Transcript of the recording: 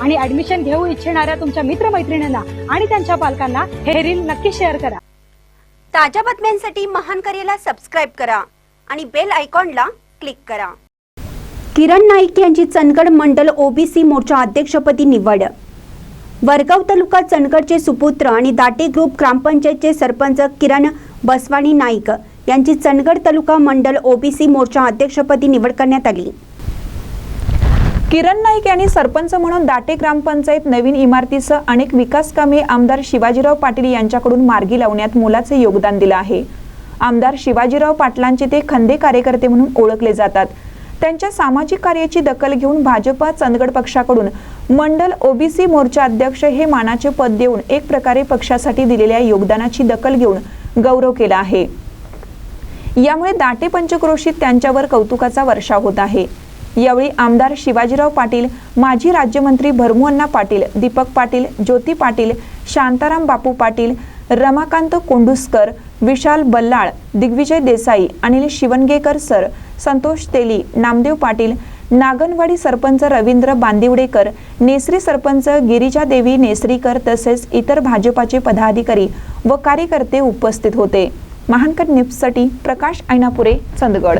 आणि ऍडमिशन घेऊ इच्छिणाऱ्या तुमच्या मित्रमैत्रिणींना आणि त्यांच्या पालकांना हे रील नक्की शेअर करा. ताज्या बातम्यांसाठी महान करेला सबस्क्राईब करा आणि बेल आयकॉनला क्लिक करा. किरण नाईक यांची चंदगड मंडल ओबीसी मोर्चा अध्यक्षपदी निवड. वरगाव तालुका चंदगडचे सुपुत्र आणि दाटे ग्रुप ग्रामपंचायतचे सरपंच किरण बसवाणी नाईक यांची चंदगड तालुका मंडल ओबीसी मोर्चा अध्यक्षपदी निवड करण्यात आली. किरण नाईक यांनी सरपंच म्हणून दाटे ग्रामपंचायत नवीन इमारतीसह अनेक विकास कामे आमदार शिवाजीराव पाटील यांच्याकडून मार्गी लावण्यात मोलाचे योगदान दिलं आहे. आमदार शिवाजीराव पाटलांचे ते खंदे कार्यकर्ते म्हणून ओळखले जातात. त्यांच्या सामाजिक कार्याची दखल घेऊन भाजपा चंदगड पक्षाकडून मंडल ओबीसी मोर्चा अध्यक्ष हे मानाचे पद देऊन एक प्रकारे पक्षासाठी दिलेल्या योगदानाची दखल घेऊन गौरव केला आहे. यामुळे दाटे पंचक्रोशीत त्यांच्यावर कौतुकाचा वर्षाव होत आहे. यावेळी आमदार शिवाजीराव पाटील माजी राज्यमंत्री भरमुअण्णा पाटील दीपक पाटील ज्योती पाटील शांताराम बापू पाटील रमाकांत कोंडुसकर विशाल बल्लाळ दिग्विजय देसाई अनिल शिवणगेकर सर संतोष तेली नामदेव पाटील नागनवाडी सरपंच रवींद्र बांदिवडेकर नेसरी सरपंच गिरिजा देवी नेसरीकर तसेच इतर भाजपाचे पदाधिकारी व कार्यकर्ते उपस्थित होते. महानकर न्यूजसाठी प्रकाश ऐनापुरे चंदगड.